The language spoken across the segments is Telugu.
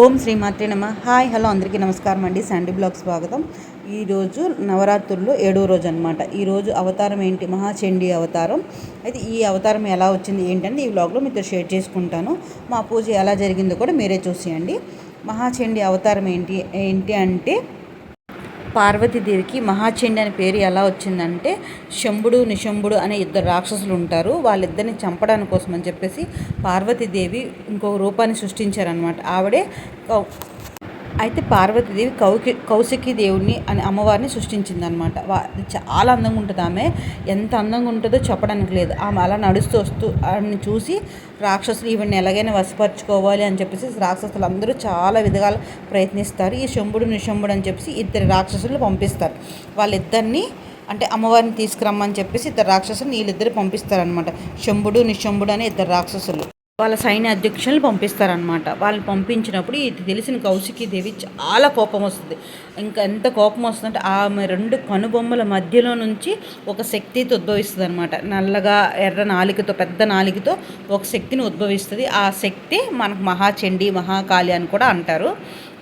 ఓం శ్రీమాత్రే నమ. హాయ్ హలో అందరికీ నమస్కారం అండి. శాండీ బ్లాగ్ స్వాగతం. ఈరోజు నవరాత్రుల్లో ఏడో రోజు అనమాట ఈరోజు అవతారం ఏంటి? మహాచండీ అవతారం. అయితే ఈ అవతారం ఎలా వచ్చింది ఏంటని ఈ బ్లాగ్లో మీతో షేర్ చేసుకుంటాను. మా పూజ ఎలా జరిగిందో కూడా మీరే చూసేయండి. మహాచండీ అవతారం ఏంటి? ఏంటి అంటే పార్వతీదేవికి మహాచండి అనే పేరు ఎలా వచ్చిందంటే శంభుడు నిశంభుడు అనే ఇద్దరు రాక్షసులు ఉంటారు. వాళ్ళిద్దరిని చంపడానికి కోసం అని చెప్పేసి పార్వతీదేవి ఇంకొక రూపాన్ని సృష్టించారనమాట ఆవిడే అయితే పార్వతీదేవి కౌకి కౌశికి దేవుడిని అని అమ్మవారిని సృష్టించిందనమాట వా చాలా అందంగా ఉంటుంది ఆమె. ఎంత అందంగా ఉంటుందో చెప్పడానికి లేదు. ఆమె అలా నడుస్తూ వస్తూ ఆమెను చూసి రాక్షసులు ఈవిని ఎలాగైనా వశపరచుకోవాలి అని చెప్పేసి రాక్షసులు అందరూ చాలా విధాలు ప్రయత్నిస్తారు. ఈ శంభుడు నిశంభుడు అని చెప్పేసి ఇద్దరు రాక్షసులు పంపిస్తారు. వాళ్ళిద్దరిని అంటే అమ్మవారిని తీసుకురమ్మని చెప్పేసి ఇద్దరు రాక్షసులు వీళ్ళిద్దరు పంపిస్తారనమాట శంభుడు నిశంభుడు అనే ఇద్దరు రాక్షసులు. వాళ్ళ సైన్య అధ్యక్షులను పంపిస్తారనమాట వాళ్ళు పంపించినప్పుడు ఇది తెలిసిన కౌశికీ దేవి చాలా కోపం వస్తుంది. ఇంకా ఎంత కోపం వస్తుందంటే ఆమె రెండు కనుబొమ్మల మధ్యలో నుంచి ఒక శక్తితో ఉద్భవిస్తుంది అనమాట నల్లగా ఎర్ర నాలికతో పెద్ద నాలికతో ఒక శక్తిని ఉద్భవిస్తుంది. ఆ శక్తి మనకు మహాచండి మహాకాళి అని కూడా అంటారు.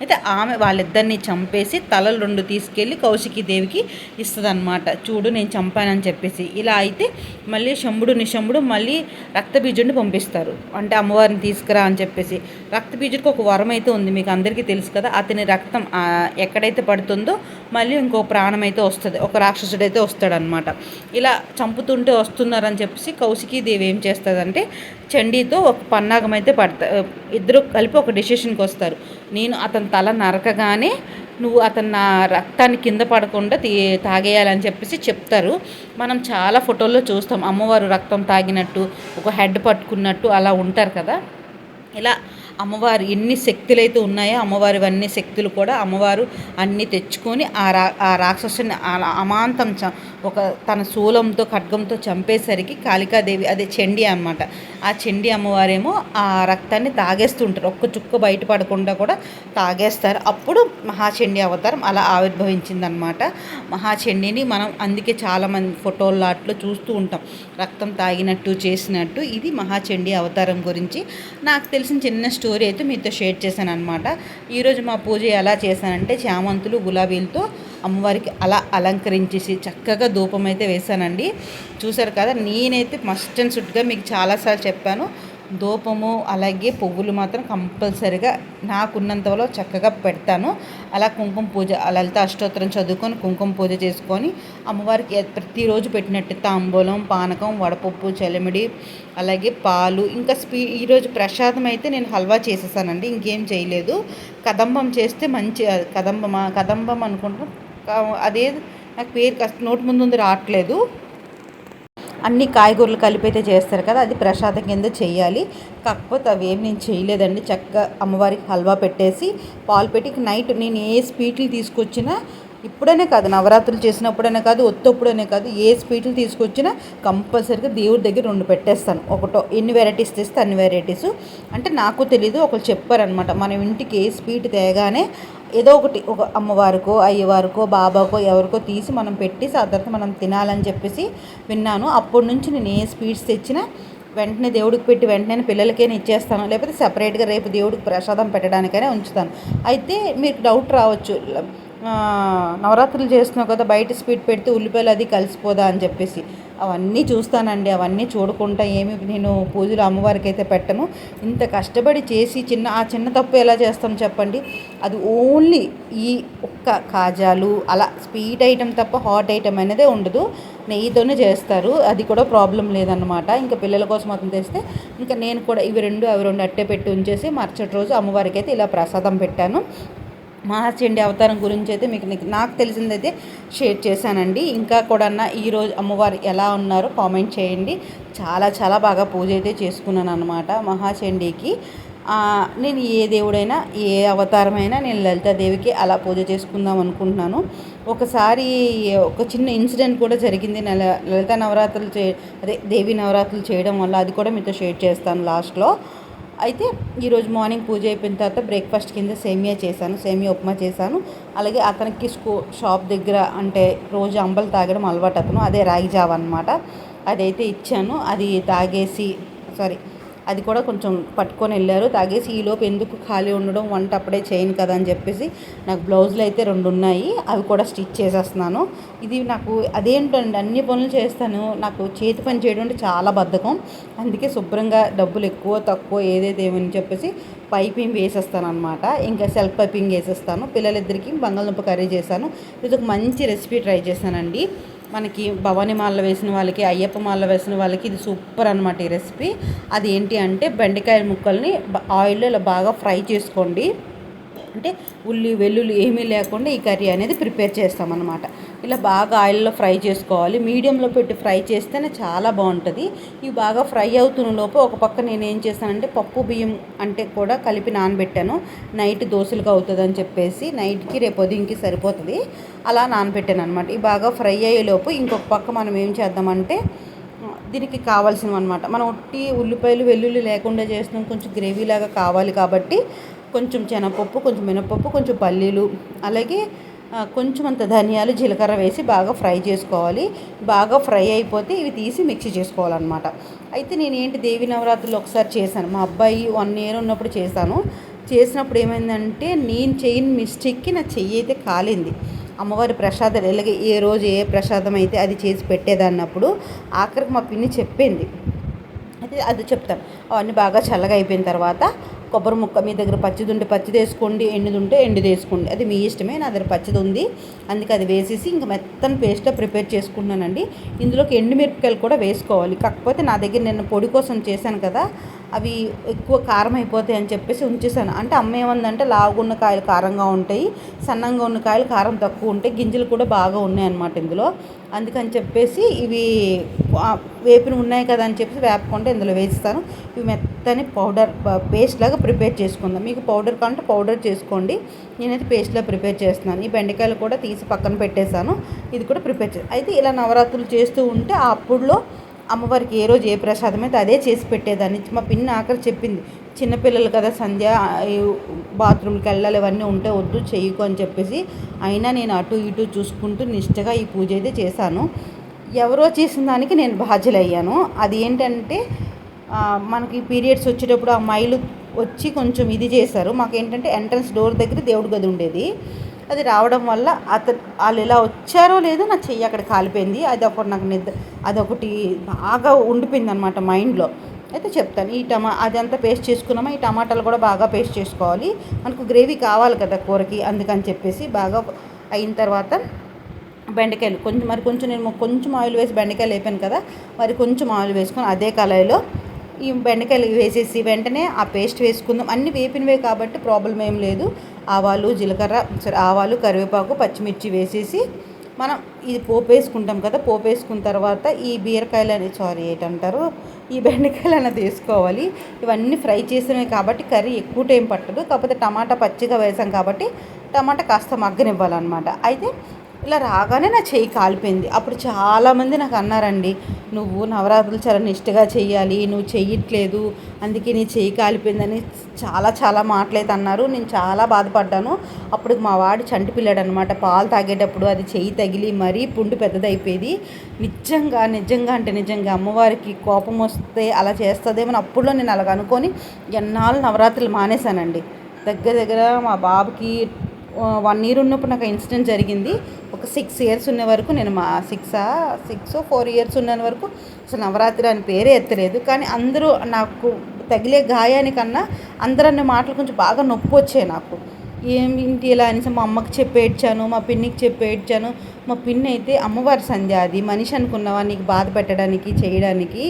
అయితే ఆమె వాళ్ళిద్దరిని చంపేసి తలలు రెండు తీసుకెళ్ళి కౌశికి దేవికి ఇస్తుంది అనమాట చూడు నేను చంపానని చెప్పేసి. ఇలా అయితే మళ్ళీ శంభుడు నిశంభుడు మళ్ళీ రక్తబీజుడిని పంపిస్తారు. అంటే అమ్మవారిని తీసుకురా అని చెప్పేసి. రక్తబీజుడికి ఒక వరం అయితే ఉంది మీకు అందరికీ తెలుసు కదా. అతని రక్తం ఎక్కడైతే పడుతుందో మళ్ళీ ఇంకో ప్రాణం అయితే వస్తుంది. ఒక రాక్షసుడు అయితే వస్తాడనమాట ఇలా చంపుతుంటే వస్తున్నారని చెప్పేసి కౌశికీ దేవి ఏం చేస్తుందంటే చండీతో ఒక పన్నాగం అయితే పడతా ఇద్దరు కలిపి ఒక డెసిషన్కి వస్తారు నేను అతని తల నరకగానే నువ్వు అతను నా రక్తాన్ని కింద పడకుండా తీ తాగేయాలని చెప్పేసి చెప్తారు. మనం చాలా ఫోటోల్లో చూస్తాం. అమ్మవారు రక్తం తాగినట్టు ఒక హెడ్ పట్టుకున్నట్టు అలా ఉంటారు కదా. ఇలా అమ్మవారు ఎన్ని శక్తులు అయితే ఉన్నాయో అమ్మవారి అన్ని శక్తులు కూడా అమ్మవారు అన్నీ తెచ్చుకొని ఆ రా ఆ రాక్షసుని అమాంతం చ ఒక తన శూలంతో ఖడ్గంతో చంపేసరికి కాళికాదేవి అదే చెండి అనమాట ఆ చండి అమ్మవారేమో ఆ రక్తాన్ని తాగేస్తుంటారు. ఒక్క చుక్క బయటపడకుండా కూడా తాగేస్తారు. అప్పుడు మహాచండి అవతారం అలా ఆవిర్భవించిందనమాట మహాచండిని మనం అందుకే చాలామంది ఫోటోల్లో అట్లు చూస్తూ ఉంటాం. రక్తం తాగినట్టు చేసినట్టు. ఇది మహాచండి అవతారం గురించి. నాకు తెలిసిన చిన్న స్టోరీ అయితే మీతో షేర్ చేశాను అనమాట ఈరోజు మా పూజ ఎలా చేశానంటే చామంతులు గులాబీలతో అమ్మవారికి అలా అలంకరించేసి చక్కగా ధూపం అయితే వేశానండి. చూసారు కదా నేనైతే మస్ట్ అండ్ సుట్గా మీకు చాలాసార్లు చెప్పాను. ధూపము అలాగే పువ్వులు మాత్రం కంపల్సరిగా నాకున్నంతలో చక్కగా పెడతాను. అలా కుంకుమ పూజ లలిత అష్టోత్తరం చదువుకొని కుంకుమ పూజ చేసుకొని అమ్మవారికి ప్రతిరోజు పెట్టినట్టు తాంబూలం పానకం వడపప్పు చెలిమిడి అలాగే పాలు ఇంకా స్పీ ఈరోజు ప్రసాదం అయితే నేను హల్వా చేసేసానండి ఇంకేం చేయలేదు. కదంబం చేస్తే మంచి కదంబం కదంబం అనుకుంటాం అదే నాకు పేరు నోటి ముందు రావట్లేదు. అన్ని కాయగూరలు కలిపి అయితే చేస్తారు కదా అది ప్రసాదం కింద చేయాలి. కాకపోతే అవి ఏం నేను చేయలేదండి. చక్కగా అమ్మవారికి హల్వా పెట్టేసి పాలు పెట్టి నైట్ నేను ఏ స్వీట్లు తీసుకొచ్చినా ఇప్పుడనే కాదు నవరాత్రులు చేసినప్పుడనే కాదు ఒత్తప్పుడనే కాదు ఏ స్వీట్లు తీసుకొచ్చినా కంపల్సరీగా దేవుడి దగ్గర రెండు పెట్టేస్తాను. ఒకటో ఎన్ని వెరైటీస్ తెస్తే అన్ని వెరైటీస్ అంటే నాకు తెలీదు ఒకరు చెప్పారనమాట మన ఇంటికి ఏ స్వీట్ తేగానే ఏదో ఒకటి ఒక అమ్మవారికో అయ్యవారికో బాబాకో ఎవరికో తీసి మనం పెట్టి ఆ తర్వాత మనం తినాలని చెప్పేసి విన్నాను. అప్పటి నుంచి నేను ఏ స్వీట్స్ తెచ్చినా వెంటనే దేవుడికి పెట్టి వెంటనే పిల్లలకైనా ఇచ్చేస్తాను. లేకపోతే సపరేట్గా రేపు దేవుడికి ప్రసాదం పెట్టడానికైనా ఉంచుతాను. అయితే మీకు డౌట్ రావచ్చు. నవరాత్రులు చేస్తున్నావు కదా బయట స్పీడ్ పెడితే ఉల్లిపాయలు అది కలిసిపోదా అని చెప్పేసి. అవన్నీ చూస్తానండి అవన్నీ చూడకుండా ఏమి నేను పూజలు అమ్మవారికి అయితే పెట్టను ఇంత కష్టపడి చేసి చిన్న ఆ చిన్న తప్పు ఎలా చేస్తాం చెప్పండి? అది ఓన్లీ ఈ ఒక్క కాజాలు అలా స్వీట్ ఐటెం తప్ప హాట్ ఐటెం అనేదే ఉండదు. నెయ్యితోనే చేస్తారు అది కూడా ప్రాబ్లం లేదనమాట ఇంకా పిల్లల కోసం అతను తెస్తే ఇంకా నేను కూడా ఇవి రెండు అవి రెండు అట్టే పెట్టి ఉంచేసి మరుసటి రోజు అమ్మవారికి అయితే ఇలా ప్రసాదం పెట్టాను. మహాచండి అవతారం గురించి అయితే మీకు నాకు తెలిసిందైతే షేర్ చేశానండి. ఇంకా కూడా ఈరోజు అమ్మవారు ఎలా ఉన్నారో కామెంట్ చేయండి. చాలా చాలా బాగా పూజ అయితే చేసుకున్నాను అనమాట మహాచండీకి నేను ఏ దేవుడైనా ఏ అవతారమైనా నేను లలితాదేవికి అలా పూజ చేసుకుందాం అనుకుంటున్నాను. ఒకసారి ఒక చిన్న ఇన్సిడెంట్ కూడా జరిగింది. లలిత నవరాత్రులు చే అదే దేవి నవరాత్రులు చేయడం వల్ల అది కూడా మీతో షేర్ చేస్తాను లాస్ట్లో. అయితే ఈరోజు మార్నింగ్ పూజ అయిపోయిన తర్వాత బ్రేక్ఫాస్ట్ కింద సేమియా చేశాను సేమియా ఉప్మా చేశాను. అలాగే అతనికి స్కూ షాప్ దగ్గర అంటే రోజు అంబలు తాగడం అలవాటు అతను. అదే రాగి జావ అనమాట అదైతే ఇచ్చాను. అది తాగేసి సారీ అది కూడా కొంచెం పట్టుకొని వెళ్ళారు. తాగేసి ఈలోపు ఎందుకు ఖాళీ ఉండడం వంట అప్పుడే చేయను కదా అని చెప్పేసి నాకు బ్లౌజులు అయితే రెండు ఉన్నాయి. అవి కూడా స్టిచ్ చేసేస్తున్నాను. ఇది నాకు అదేంటండి అన్ని పనులు చేస్తాను. నాకు చేతి పని చేయడం అంటే చాలా బద్ధకం. అందుకే శుభ్రంగా డబ్బులు ఎక్కువ తక్కువ ఏదైతే ఏమని చెప్పేసి పైపింగ్ వేసేస్తాను అనమాట ఇంకా సెల్ఫ్ పైపింగ్ వేసేస్తాను. పిల్లలిద్దరికి బంగాళదుంప కర్రీ చేశాను. ఇది ఒక మంచి రెసిపీ ట్రై చేశానండి. మనకి భవానీ మాల వేసిన వాళ్ళకి అయ్యప్ప మాల వేసిన వాళ్ళకి ఇది సూపర్ అనమాట ఈ రెసిపీ. అది ఏంటి అంటే బెండకాయ ముక్కల్ని ఆయిల్లో ఇలా బాగా ఫ్రై చేసుకోండి. అంటే ఉల్లి వెల్లుల్లి ఏమీ లేకుండా ఈ కర్రీ అనేది ప్రిపేర్ చేస్తామన్నమాట. ఇలా బాగా ఆయిల్లో ఫ్రై చేసుకోవాలి. మీడియంలో పెట్టి ఫ్రై చేస్తేనే చాలా బాగుంటుంది. ఇవి బాగా ఫ్రై అవుతున్న లోపు ఒక పక్క నేను ఏం చేస్తానంటే పప్పు బియ్యం అంటే కూడా కలిపి నానబెట్టాను. నైట్ దోశలకు అవుతుంది అని చెప్పేసి నైట్కి రేపు ఉదయంకి సరిపోతుంది. అలా నానబెట్టాను అనమాట ఇవి బాగా ఫ్రై అయ్యేలోపు ఇంకొక పక్క మనం ఏం చేద్దామంటే దీనికి కావాల్సినవి అనమాట మనం ఒట్టి ఉల్లిపాయలు వెల్లుల్లి లేకుండా చేస్తున్నాం. కొంచెం గ్రేవీ లాగా కావాలి కాబట్టి కొంచెం శనగపప్పు కొంచెం మినపప్పు కొంచెం పల్లీలు అలాగే కొంచెం అంత ధనియాలు జీలకర్ర వేసి బాగా ఫ్రై చేసుకోవాలి. బాగా ఫ్రై అయిపోతే ఇవి తీసి మిక్సీ చేసుకోవాలన్నమాట. అయితే నేను ఏంటి దేవి నవరాత్రులు ఒకసారి చేశాను. మా అబ్బాయి వన్ ఇయర్ ఉన్నప్పుడు చేశాను. చేసినప్పుడు ఏమైందంటే నేను చేయని మిస్టేక్కి నా చెయ్యి అయితే కాలింది. అమ్మవారి ప్రసాదాలు ఇలాగే ఏ రోజు ఏ ప్రసాదం అయితే అది చేసి పెట్టేదన్నప్పుడు ఆఖరికి మా పిన్ని చెప్పింది. అయితే అది చెప్తాను. అవన్నీ బాగా చల్లగా అయిపోయిన తర్వాత కొబ్బరి ముక్క మీ దగ్గర పచ్చిది ఉంటే పచ్చిది వేసుకోండి ఎండిది ఉంటే ఎండిది వేసుకోండి అది మీ ఇష్టమే నా దగ్గర పచ్చిది ఉంది అందుకే అది వేసేసి ఇంకా మెత్తని పేస్ట్గా ప్రిపేర్ చేసుకున్నానండి ఇందులోకి ఎండుమిరపకాయలు కూడా వేసుకోవాలి. కాకపోతే నా దగ్గర నేను పొడి కోసం చేశాను కదా అవి ఎక్కువ కారం అయిపోతాయి అని చెప్పేసి ఉంచేసాను అంటే అమ్మ ఏమందంటే లావుగున్న కాయలు కారంగా ఉంటాయి సన్నంగా ఉన్న కాయలు కారం తక్కువ ఉంటాయి గింజలు కూడా బాగా ఉన్నాయి అన్నమాట ఇందులో. అందుకని చెప్పేసి ఇవి వేపిన ఉన్నాయి కదా అని చెప్పి వేపకుండా ఇందులో వేస్తాను ఇవి మెత్తని పౌడర్ పేస్ట్ లాగా ప్రిపేర్ చేసుకుందాం. మీకు పౌడర్ కావాలంటే పౌడర్ చేసుకోండి. నేనైతే పేస్ట్లా ప్రిపేర్ చేస్తున్నాను. ఈ బెండకాయలు కూడా తీసి పక్కన పెట్టేశాను. ఇది కూడా ప్రిపేర్ చేస్తాను అయితే ఇలా నవరాత్రులు చేస్తూ ఉంటే అప్పుడులో అమ్మవారికి ఏ రోజు ఏ ప్రసాదం అయితే అదే చేసి పెట్టేదాన్ని. మా పిన్ని ఆఖరి చెప్పింది చిన్నపిల్లలు కదా సంధ్య బాత్రూమ్కి వెళ్ళాలి ఇవన్నీ ఉంటే వద్దు చేయకు అని చెప్పేసి అయినా నేను అటు ఇటు చూసుకుంటూ నిష్టగా ఈ పూజ అయితే చేశాను. ఎవరో చేసిన దానికి నేను బాధ్యులయ్యాను. అది ఏంటంటే మనకి పీరియడ్స్ వచ్చేటప్పుడు ఆ మైలు వచ్చి కొంచెం ఇది చేశారు. మాకు ఏంటంటే ఎంట్రన్స్ డోర్ దగ్గర దేవుడి గది ఉండేది. అది రావడం వల్ల అతను వాళ్ళు ఎలా వచ్చారో లేదో నా చెయ్యి అక్కడ కాలిపోయింది. అది ఒకటి నాకు నిద్ర అదొకటి బాగా ఉండిపోయింది అనమాట మైండ్లో. అయితే చెప్తాను ఈ టమా అదంతా పేస్ట్ చేసుకున్నామా? ఈ టమాటాలు కూడా బాగా పేస్ట్ చేసుకోవాలి. మనకు గ్రేవీ కావాలి కదా కూరకి అందుకని చెప్పేసి బాగా అయిన తర్వాత బెండకాయలు కొంచెం మరి కొంచెం నేను కొంచెం ఆయిల్ వేసి బెండకాయలు వేపాను కదా మరి కొంచెం ఆయిల్ వేసుకొని అదే కళాయిలో ఈ బెండకాయలు వేసేసి వెంటనే ఆ పేస్ట్ వేసుకుందాం. అన్ని వేపినవే కాబట్టి ప్రాబ్లం ఏం లేదు. ఆవాలు జీలకర్ర సరే ఆవాలు కరివేపాకు పచ్చిమిర్చి వేసేసి మనం ఇది పోపు వేసుకుంటాం కదా పోపు వేసుకున్న తర్వాత ఈ బీరకాయలు అనేది సారీ ఏంటంటారు? ఈ బెండకాయలు అనేది వేసుకోవాలి ఇవన్నీ ఫ్రై చేసినవి కాబట్టి కర్రీ ఎక్కువ టైం పట్టదు. కాకపోతే టమాటా పచ్చిగా వేసాం కాబట్టి టమాటా కాస్త మగ్గనివ్వాలన్నమాట. అయితే ఇలా రాగానే నా చెయ్యి కాలిపోయింది. అప్పుడు చాలామంది నాకు అన్నారండి నువ్వు నవరాత్రులు చాలా నిష్ఠగా చేయాలి నువ్వు చెయ్యట్లేదు అందుకే నీ చెయ్యి కాలిపోయిందని చాలా చాలా మాటలైతే అన్నారు. నేను చాలా బాధపడ్డాను. అప్పుడు మా వాడు చంటి పిల్లాడు అనమాట పాలు తాగేటప్పుడు అది చెయ్యి తగిలి మరీ పుండు పెద్దదైపోయేది. నిజంగా నిజంగా అంటే నిజంగా అమ్మవారికి కోపం వస్తే అలా చేస్తుందేమో అప్పుడులో నేను అలాగ అనుకొని ఎన్నాళ్ళు నవరాత్రులు మానేశానండి. దగ్గర దగ్గర మా బాబుకి వన్ ఇయర్ ఉన్నప్పుడు నాకు ఇన్సిడెంట్ జరిగింది. ఒక సిక్స్ ఇయర్స్ ఉన్న వరకు నేను మా సిక్స్ సిక్స్ ఫోర్ ఇయర్స్ ఉన్న వరకు అసలు నవరాత్రి అని పేరే ఎత్తలేదు. కానీ అందరూ నాకు తగిలే గాయానికన్నా అందరూ అనే మాటలు కొంచెం బాగా నొప్పి వచ్చాయి నాకు. ఏంటి ఇలా అనేసి మా అమ్మకి చెప్పేడ్చాను మా పిన్నికి చెప్పేడ్చాను మా పిన్ని అయితే అమ్మవారి సంధ్య అది. మనిషి అనుకున్నావా నీకు బాధ పెట్టడానికి చేయడానికి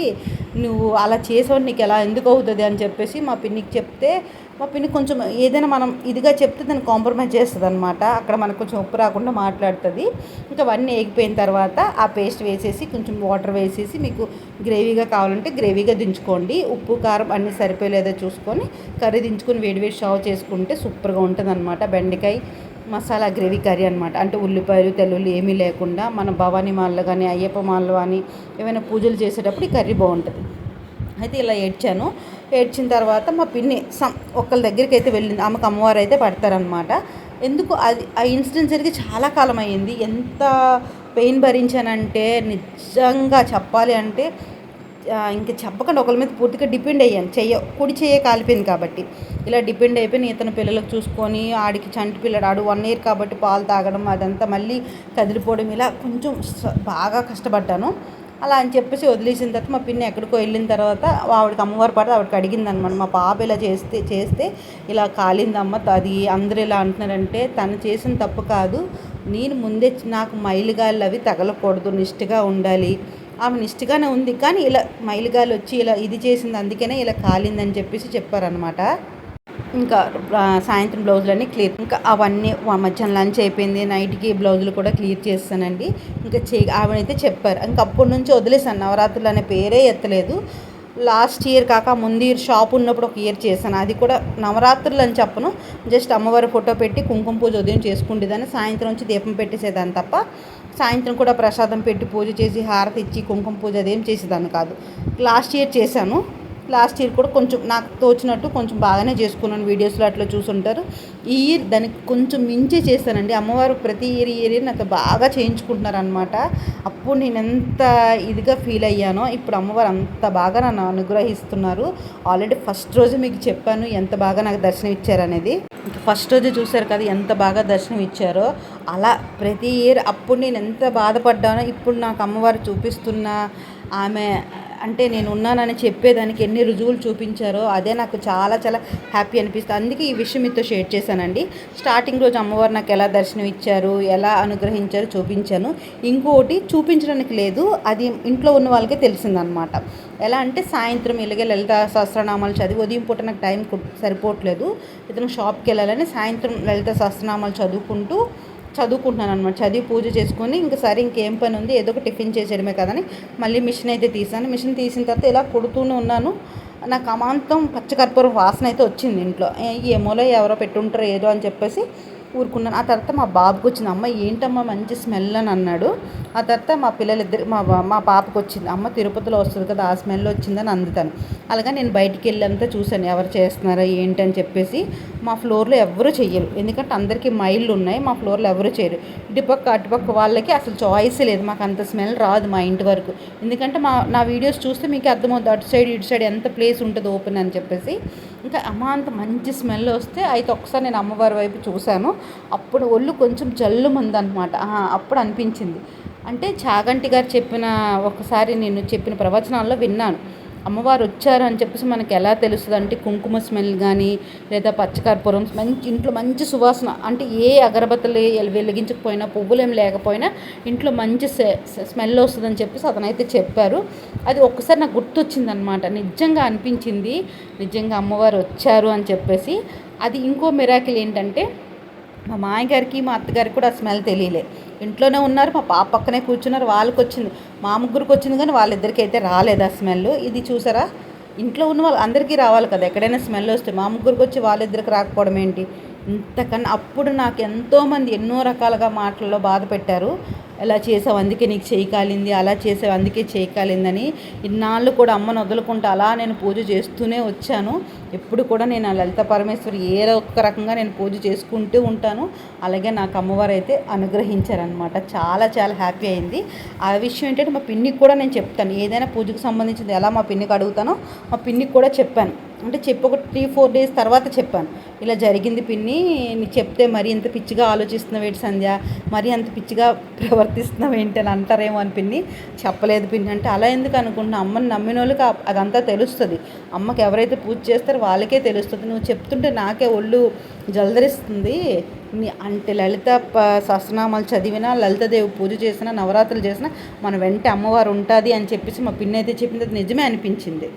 నువ్వు అలా చేసావు నీకు ఎలా ఎందుకు అవుతుంది అని చెప్పేసి మా పిన్నికి చెప్తే మా పిన్ని కొంచెం ఏదైనా మనం ఇదిగా చెప్తే దాన్ని కాంప్రమైజ్ చేస్తుంది అనమాట అక్కడ మనకు కొంచెం ఉప్పు రాకుండా మాట్లాడుతుంది. ఇంకా అవన్నీ వేగిపోయిన తర్వాత ఆ పేస్ట్ వేసేసి కొంచెం వాటర్ వేసేసి మీకు గ్రేవీగా కావాలంటే గ్రేవీగా దించుకోండి. ఉప్పు కారం అన్నీ సరిపోలేదో చూసుకొని కర్రీ దించుకొని వేడివేడి షావ్ చేసుకుంటే సూపర్గా ఉంటుంది అనమాట బెండకాయ మసాలా గ్రేవీ కర్రీ అనమాట అంటే ఉల్లిపాయలు తెల్లుల్లి ఏమీ లేకుండా మన భవానీ మాల్లో కానీ అయ్యప్ప మాల్లో కానీ ఏమైనా పూజలు చేసేటప్పుడు ఈ కర్రీ బాగుంటుంది. అయితే ఇలా ఏడ్చాను. ఏడ్చిన తర్వాత మా పిన్ని సమ్ ఒకళ్ళ దగ్గరికి అయితే వెళ్ళింది. ఆమెకు అమ్మవారు అయితే పడతారనమాట. ఎందుకు అది ఆ ఇన్సిడెంట్ జరిగి చాలా కాలం అయ్యింది ఎంత పెయిన్ భరించానంటే నిజంగా చెప్పాలి అంటే ఇంకా చెప్పకుండా ఒకరి మీద పూర్తిగా డిపెండ్ అయ్యాను. చెయ్య కుడి చెయ్యే కాలిపోయింది కాబట్టి. ఇలా డిపెండ్ అయిపోయి ఇతను పిల్లలకు చూసుకొని ఆడికి చంటి పిల్లడు ఆడు వన్ ఇయర్ కాబట్టి పాలు తాగడం అదంతా మళ్ళీ కదిలిపోవడం ఇలా కొంచెం బాగా కష్టపడ్డాను. అలా అని చెప్పేసి వదిలేసిన తర్వాత మా పిన్ని ఎక్కడికో వెళ్ళిన తర్వాత ఆవిడకి అమ్మవారి పాట ఆవిడకి అడిగింది అనమాట మా పాప ఇలా చేస్తే చేస్తే ఇలా కాలిందమ్మ అది అందరూ ఇలా అంటున్నారంటే తను చేసిన తప్పు కాదు. నేను ముందే నాకు మైలుగాళ్ళు అవి తగలకూడదు నిష్ఠగా ఉండాలి. ఆమె నిష్ఠగానే ఉంది కానీ ఇలా మైలుగాలు వచ్చి ఇలా ఇది చేసింది అందుకనే ఇలా కాలిందని చెప్పేసి చెప్పారనమాట. ఇంకా సాయంత్రం బ్లౌజులన్నీ క్లియర్ ఇంకా అవన్నీ మధ్యాహ్నం లంచ్ అయిపోయింది నైట్కి బ్లౌజులు కూడా క్లియర్ చేస్తానండి. ఇంకా చే ఆవిడైతే చెప్పారు. ఇంకా అప్పటి నుంచి వదిలేసాను నవరాత్రులు అనే పేరే ఎత్తలేదు. లాస్ట్ ఇయర్ కాక ముందు ఇయర్ షాప్ ఉన్నప్పుడు ఒక ఇయర్ చేశాను. అది కూడా నవరాత్రులు అని చెప్పను. జస్ట్ అమ్మవారి ఫోటో పెట్టి కుంకుమ పూజ ఉదయం చేసుకుంటేదాన్ని సాయంత్రం నుంచి దీపం పెట్టేసేదాన్ని తప్ప సాయంత్రం కూడా ప్రసాదం పెట్టి పూజ చేసి హారతి ఇచ్చి కుంకుమ పూజ అదేం చేసేదాన్ని కాదు. లాస్ట్ ఇయర్ చేశాను. లాస్ట్ ఇయర్ కూడా కొంచెం నాకు తోచినట్టు కొంచెం బాగానే చేసుకున్నాను. వీడియోస్లో అట్లా చూసుంటారు. ఈ ఇయర్ దానికి కొంచెం మించి చేశానండి అమ్మవారు ప్రతి ఇయర్ ఇయర్ ఇయర్ నాతో బాగా చేయించుకుంటున్నారు అనమాట అప్పుడు నేను ఎంత ఇదిగా ఫీల్ అయ్యానో ఇప్పుడు అమ్మవారు అంత బాగా నన్ను అనుగ్రహిస్తున్నారు. ఆల్రెడీ ఫస్ట్ రోజు మీకు చెప్పాను ఎంత బాగా నాకు దర్శనం ఇచ్చారనేది. ఫస్ట్ రోజు చూశారు కదా ఎంత బాగా దర్శనం ఇచ్చారో. అలా ప్రతి ఇయర్ అప్పుడు నేను ఎంత బాధపడ్డానో ఇప్పుడు నాకు అమ్మవారు చూపిస్తున్న ఆమె అంటే నేను ఉన్నానని చెప్పేదానికి ఎన్ని రుజువులు చూపించారో అదే నాకు చాలా చాలా హ్యాపీ అనిపిస్తుంది. అందుకే ఈ విషయం మీతో షేర్ చేశానండి. స్టార్టింగ్ రోజు అమ్మవారు నాకు ఎలా దర్శనం ఇచ్చారు ఎలా అనుగ్రహించారు చూపించాను. ఇంకోటి చూపించడానికి లేదు అది ఇంట్లో ఉన్న వాళ్ళకే తెలిసిందనమాట. ఎలా అంటే సాయంత్రం ఇలాగే లలిత సహస్రనామాలు చదివి ఉదయం పూట నాకు టైం కు- సరిపోవట్లేదు. ఇతను షాప్కి వెళ్ళాలని సాయంత్రం లలిత సహస్రనామాలు చదువుకుంటూ చదువుకుంటున్నాను అనమాట చదివి పూజ చేసుకొని ఇంకా సరే ఇంకేం పని ఉంది ఏదో ఒక టిఫిన్ చేసేయడమే కదని మళ్ళీ మిషన్ అయితే తీసాను మిషన్ తీసిన తర్వాత ఇలా కుడుతూనే ఉన్నాను. నాకు అమాంతం పచ్చకర్పూరం వాసన అయితే వచ్చింది ఇంట్లో. ఈ ఏమోలో ఎవరో పెట్టుంటారు ఏదో అని చెప్పేసి ఊరుకున్నాను. ఆ తర్వాత మా బాబుకి వచ్చింది అమ్మ ఏంటమ్మా మంచి స్మెల్ అని అన్నాడు. ఆ తర్వాత మా పిల్లలిద్దరు మా మా పాపకు వచ్చింది అమ్మ తిరుపతిలో వస్తుంది కదా ఆ స్మెల్ వచ్చిందని అందుతాను. అలాగా నేను బయటికి వెళ్ళంతా చూశాను ఎవరు చేస్తున్నారా ఏంటి అని చెప్పేసి. మా ఫ్లోర్లో ఎవరు చెయ్యరు ఎందుకంటే అందరికీ మైళ్ళు ఉన్నాయి మా ఫ్లోర్లో ఎవరు చేయరు ఇటుపక్క అటుపక్క వాళ్ళకి అసలు చాయిస్ లేదు మాకు అంత స్మెల్ రాదు మా ఇంటి వరకు. ఎందుకంటే మా నా వీడియోస్ చూస్తే మీకు అర్థమవుతుంది అటు సైడ్ ఇటు సైడ్ ఎంత ప్లేస్ ఉంటుంది ఓపెన్ అని చెప్పేసి. ఇంకా అమ్మ అంత మంచి స్మెల్ వస్తే అయితే ఒకసారి నేను అమ్మవారి వైపు చూశాను అప్పుడు ఒళ్ళు కొంచెం జల్లుమందనమాట అప్పుడు అనిపించింది. అంటే చాగంటి గారు చెప్పిన ఒకసారి నేను చెప్పిన ప్రవచనాల్లో విన్నాను. అమ్మవారు వచ్చారు అని చెప్పేసి మనకి ఎలా తెలుస్తుంది? అంటే కుంకుమ స్మెల్ కానీ లేదా పచ్చకర్పూరం మంచి ఇంట్లో మంచి సువాసన. అంటే ఏ అగరబత్తలు వెలిగించకపోయినా పువ్వులు ఏం లేకపోయినా ఇంట్లో మంచి స్మెల్ వస్తుందని చెప్పేసి అతనైతే చెప్పారు. అది ఒక్కసారి నాకు గుర్తొచ్చింది అనమాట నిజంగా అనిపించింది. నిజంగా అమ్మవారు వచ్చారు అని చెప్పేసి. అది ఇంకో మిరాకిల్ ఏంటంటే మా మామయ్యగారికి మా అత్తగారికి కూడా ఆ స్మెల్ తెలియలే. ఇంట్లోనే ఉన్నారు మా పాప పక్కనే కూర్చున్నారు వాళ్ళకి వచ్చింది. మా ముగ్గురికి వచ్చింది కానీ వాళ్ళిద్దరికి అయితే రాలేదు ఆ స్మెల్. ఇది చూసారా? ఇంట్లో ఉన్న వాళ్ళు అందరికీ రావాలి కదా ఎక్కడైనా స్మెల్ వస్తే మా ముగ్గురికి వచ్చి వాళ్ళిద్దరికి రాకపోవడం ఏంటి? ఇంతకన్నా అప్పుడు నాకు ఎంతోమంది ఎన్నో రకాలుగా మాటల్లో బాధ పెట్టారు. ఎలా చేసావు? అందుకే నీకు చేయి కాలింది అలా చేసావు అందుకే చేయి కాలిందని ఇన్నాళ్ళు కూడా అమ్మను వదులుకుంటూ అలా నేను పూజ చేస్తూనే వచ్చాను. ఎప్పుడు కూడా నేను ఆ లలిత పరమేశ్వరి ఏ ఒక్క రకంగా నేను పూజ చేసుకుంటూ ఉంటాను. అలాగే నాకు అమ్మవారు అయితే అనుగ్రహించారనమాట చాలా చాలా హ్యాపీ అయింది. ఆ విషయం ఏంటంటే మా పిన్నికి కూడా నేను చెప్తాను. ఏదైనా పూజకు సంబంధించింది ఎలా మా పిన్నికి అడుగుతానో మా పిన్నికి కూడా చెప్పాను. అంటే చెప్పి ఒక త్రీ ఫోర్ డేస్ తర్వాత చెప్పాను. ఇలా జరిగింది పిన్ని నీకు చెప్తే మరి ఇంత పిచ్చిగా ఆలోచిస్తున్నావు ఏంటి సంధ్య? మరి అంత పిచ్చిగా ప్రవర్తిస్తున్నావు ఏంటి అని అంటారేమో అని పిన్ని. చెప్పలేదు పిన్ని. అంటే అలా ఎందుకు అనుకుంటున్నా అమ్మని నమ్మిన వాళ్ళకి అదంతా తెలుస్తుంది. అమ్మకి ఎవరైతే పూజ చేస్తారో వాళ్ళకే తెలుస్తుంది. నువ్వు చెప్తుంటే నాకే ఒళ్ళు జలదరిస్తుంది. నీ అంటే లలిత ప సహస్రనామాలు చదివినా లలితదేవి పూజ చేసినా నవరాత్రులు చేసినా మన వెంట అమ్మవారు ఉంటుంది అని చెప్పేసి మా పిన్ని అయితే చెప్పింది. అది నిజమే అనిపించింది.